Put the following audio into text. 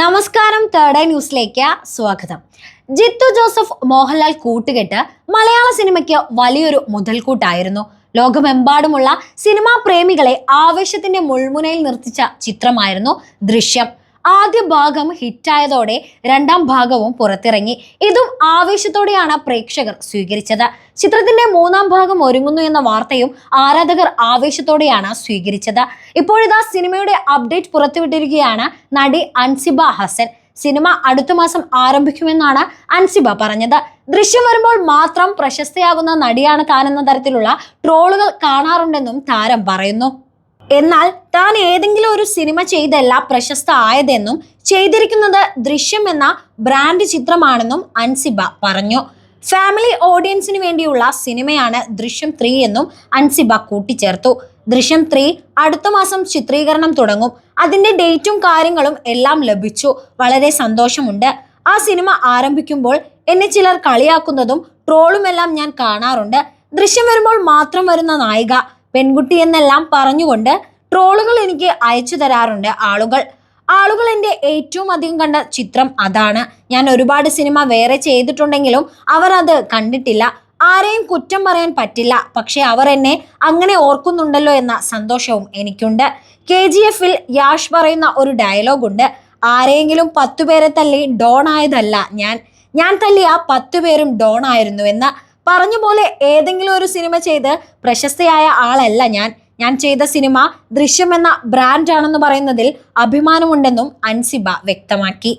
നമസ്കാരം third eye ന്യൂസിലേക്ക് സ്വാഗതം. ജിത്തു ജോസഫ് മോഹൻലാൽ കൂട്ടുകെട്ട് മലയാള സിനിമയ്ക്ക് വലിയൊരു മുതൽക്കൂട്ടായിരുന്നു. ലോകമെമ്പാടുമുള്ള സിനിമാ പ്രേമികളെ ആവേശത്തിന്റെ മുൾമുനയിൽ നിർത്തിച്ച ചിത്രമായിരുന്നു ദൃശ്യം. ആദ്യ ഭാഗം ഹിറ്റായതോടെ രണ്ടാം ഭാഗവും പുറത്തിറങ്ങി. ഇതും ആവേശത്തോടെയാണ് പ്രേക്ഷകർ സ്വീകരിച്ചത്. ചിത്രത്തിന്റെ മൂന്നാം ഭാഗം ഒരുങ്ങുന്നു എന്ന വാർത്തയും ആരാധകർ ആവേശത്തോടെയാണ് സ്വീകരിച്ചത്. ഇപ്പോഴിതാ സിനിമയുടെ അപ്ഡേറ്റ് പുറത്തുവിട്ടിരിക്കുകയാണ് നടി അൻസിബ ഹസൻ. സിനിമ അടുത്ത മാസം ആരംഭിക്കുമെന്നാണ് അൻസിബ പറഞ്ഞത്. ദൃശ്യം വരുമ്പോൾ മാത്രം പ്രശസ്തയാകുന്ന നടിയാണ് താനെന്ന തരത്തിലുള്ള ട്രോളുകൾ കാണാറുണ്ടെന്നും താരം പറയുന്നു. എന്നാൽ താൻ ഏതെങ്കിലും ഒരു സിനിമ ചെയ്തല്ല പ്രശസ്ത ആയതെന്നും ചെയ്തിരിക്കുന്നത് ദൃശ്യം എന്ന ബ്രാൻഡ് ചിത്രമാണെന്നും അൻസിബ പറഞ്ഞു. ഫാമിലി ഓഡിയൻസിന് വേണ്ടിയുള്ള സിനിമയാണ് ദൃശ്യം ത്രീ എന്നും അൻസിബ കൂട്ടിച്ചേർത്തു. ദൃശ്യം ത്രീ അടുത്ത മാസം ചിത്രീകരണം തുടങ്ങും. അതിന്റെ ഡേറ്റും കാര്യങ്ങളും എല്ലാം ലഭിച്ചു. വളരെ സന്തോഷമുണ്ട്. ആ സിനിമ ആരംഭിക്കുമ്പോൾ എന്നെ ചിലർ കളിയാക്കുന്നതും ട്രോളുമെല്ലാം ഞാൻ കാണാറുണ്ട്. ദൃശ്യം വരുമ്പോൾ മാത്രം വരുന്ന നായിക. പെൺകുട്ടി എന്നെല്ലാം പറഞ്ഞുകൊണ്ട് ട്രോളുകൾ എനിക്ക് അയച്ചു തരാറുണ്ട് ആളുകൾ. ആളുകൾ എന്റെ ഏറ്റവും അധികം കണ്ട ചിത്രം അതാണ്. ഞാൻ ഒരുപാട് സിനിമ വേറെ ചെയ്തിട്ടുണ്ടെങ്കിലും അവർ അത് കണ്ടിട്ടില്ല. ആരെയും കുറ്റം പറയാൻ പറ്റില്ല. പക്ഷെ അവർ എന്നെ അങ്ങനെ ഓർക്കുന്നുണ്ടല്ലോ എന്ന സന്തോഷവും എനിക്കുണ്ട്. കെ ജി എഫിൽ യാഷ് പറയുന്ന ഒരു ഡയലോഗുണ്ട്. ആരെങ്കിലും ആരെയെങ്കിലും പത്തു പേരെ തല്ലി ഡോൺ ആയതല്ല ഞാൻ. ഞാൻ തല്ലിയ പത്തു പേരും ഡോൺ ആയിരുന്നു എന്ന്. പറഞ്ഞ പോലെ ഏതെങ്കിലും ഒരു സിനിമ ചെയ്ത് പ്രശസ്തയായ ആളല്ല ഞാൻ. ഞാൻ ചെയ്ത സിനിമ ദൃശ്യം എന്ന ബ്രാൻഡാണെന്ന് പറയുന്നതിൽ അഭിമാനമുണ്ടെന്നും അൻസിബ വ്യക്തമാക്കി.